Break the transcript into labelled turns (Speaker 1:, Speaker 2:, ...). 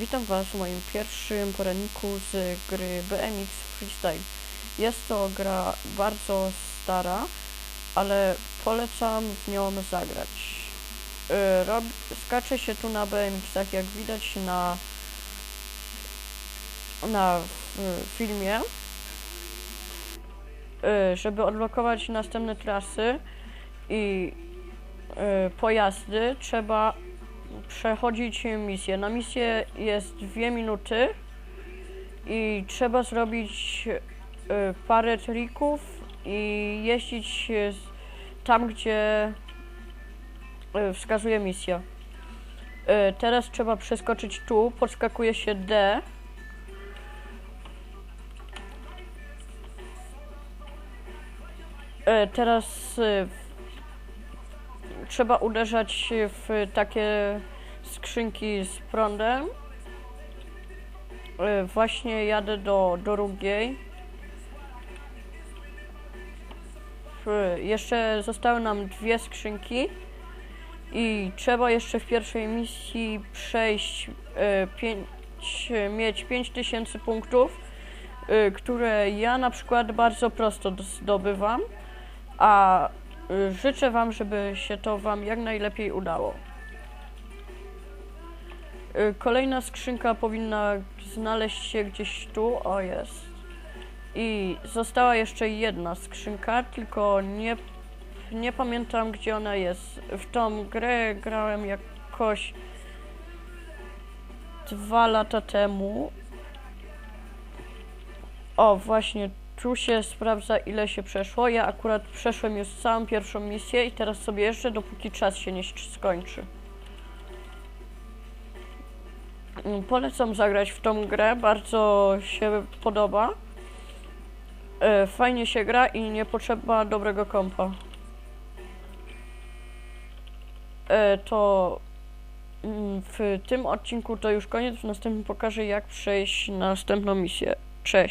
Speaker 1: Witam Was w moim pierwszym poradniku z gry BMX Freestyle. Jest to gra bardzo stara, ale polecam w nią zagrać. Yy, Rob, skacze się tu na BMX-ach, jak widać na, na w, filmie. Yy, Żeby odblokować następne trasy i yy, pojazdy, trzeba przechodzić misję. Na misję jest dwie minuty i trzeba zrobić y, parę trików i jeździć tam, gdzie y, wskazuje misja. Y, Teraz trzeba przeskoczyć tu, podskakuje się D. Teraz trzeba uderzać w takie skrzynki z prądem. Y, Właśnie jadę do drugiej. Y, Jeszcze zostały nam dwie skrzynki i trzeba jeszcze w pierwszej misji przejść y, pięć, mieć 5000 punktów, y, które ja na przykład bardzo prosto zdobywam, a życzę Wam, żeby się to Wam jak najlepiej udało. Y, Kolejna skrzynka powinna znaleźć się gdzieś tu. O, jest. I została jeszcze jedna skrzynka, tylko nie, nie pamiętam gdzie ona jest. W tą grę grałem jakoś dwa lata temu. O, właśnie tu się sprawdza ile się przeszło. Ja akurat przeszłem już całą pierwszą misję i teraz sobie jeszcze dopóki czas się nie skończy. Mm, Polecam zagrać w tą grę, bardzo się podoba. E, Fajnie się gra i nie potrzeba dobrego kompa. E, To mm, w tym odcinku to już koniec, w następnym pokażę jak przejść na następną misję. Cześć!